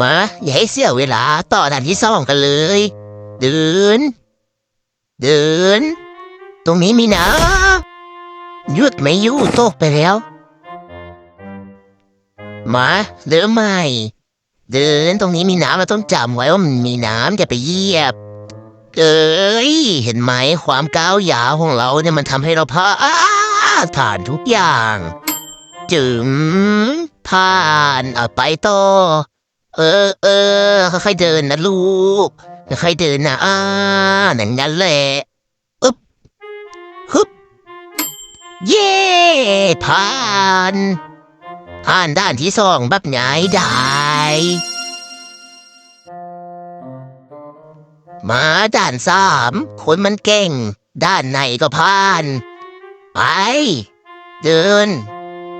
มา อย่าให้เสียเวลาต่อด่านที่สองกันเลย เดิน เดิน ตรงนี้มีนะหยุดไม่อยู่ตกไปแล้ว มาเดินใหม่ เดินตรงนี้มีน้ำเราต้องจำไว้ว่ามันมีน้ำจะไปเหยียบ เอ้ยเห็นไหมความก้าวยาวของเราเนี่ยมันทำให้เราพลาดผ่านทุกอย่าง จึงผ่านเอาไปต่อ เออเออค่อยๆเดินนะลูกค่อยๆเดินนะอ่านั่นนั่นแหละอึบฮึบเย่ผ่านผ่านด้านที่สองแบบไหนได้มาด้านสามคนมันเก่ง ด้านไหนก็ผ่าน ไป เดิน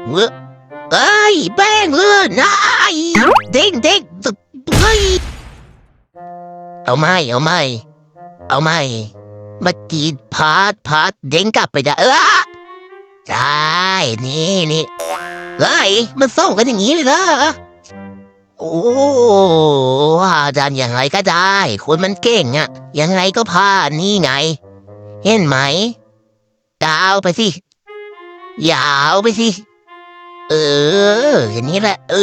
เว้อเอ้ยแป้งเลื่อนไอ เด้งเด้งตึกเฮ้ยเอาไม่เอาไม่เอาไม่มื่อกี้พาดพาดเด้งกลับไปได้เออใช่นี่นี่เฮ้ยมันส่งกันอย่างนี้เลยเหรอโอ้อาจารย์ยังไงก็ได้ คนมันเก่งอะยังไงก็ผานนี่ไง เห็นไหมยาวไปสิยาวไปสิ เออ อย่างนี้แหละ เอ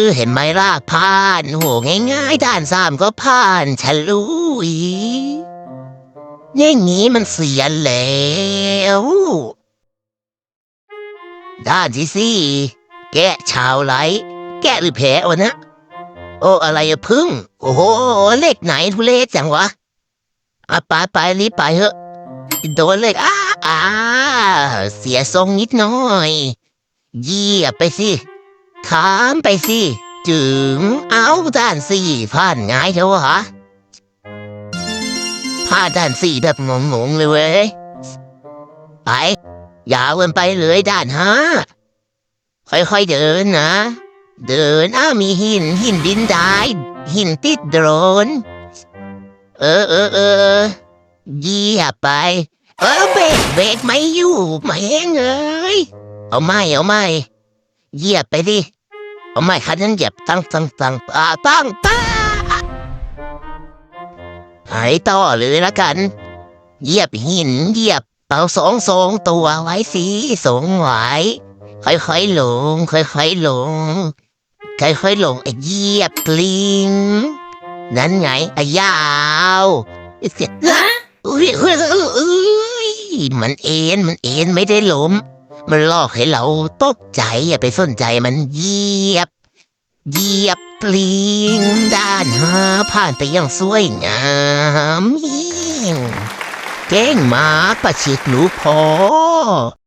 อ เห็นไหมล่ะผ่านโหง่ายๆด่านสามก็ผ่านฉันรู้อีอย่างนี้มันเสียแล้วด้านที่สี่แกะชาวไหล แกะหรือแผลวะนะ โอ้ อะไรอะพึ่ง โอ้โห เลขไหนทุเลศจังวะอะไปไปรีบไปเถอะ โดนเลยอ้าอ้าเสียทรงนิดหน่อย เหยียบไปสิขามไปสิ จึงเอาด้านสี่ผ่านง่ายเถอะวะผ่านด้านสี่แบบงงๆเลยเว้ย ไป ยาวกันไปเลยด้านห้าค่อยๆเดินนะ เดินอ้ามีหิน หินดินได้ หินติดโดรน เออเออเออเหยียบไป เออเบรกเบรกไม่อยู่ไม่เองเอ้ย เอาไม่เอาไม่เหยียบไปดิเอาไม่คันนั้นเหยียบตั้งตั้งตั้งอ่าตั้งตั้งหายต่อเลยละกัน เหยียบหินเหยียบเอาสองสองตัวไว้สิสองไว้ค่อยๆลง ค่อยๆลง ค่อยๆลงไอ้เหยียบกลิงนั่นไงไอ้ยาวเสียอุ้ยเฮ้ยเอ้ยเอ้ยมันเอ็นมันเอ็นไม่ได้ล้ม มันลอกให้เราตกใจอย่าไปสนใจมันเหยียบ เหยียบกลิงด้านหาผ่านไปอย่างสวยงามเยี่งเก่งมากประชิดหนูพอ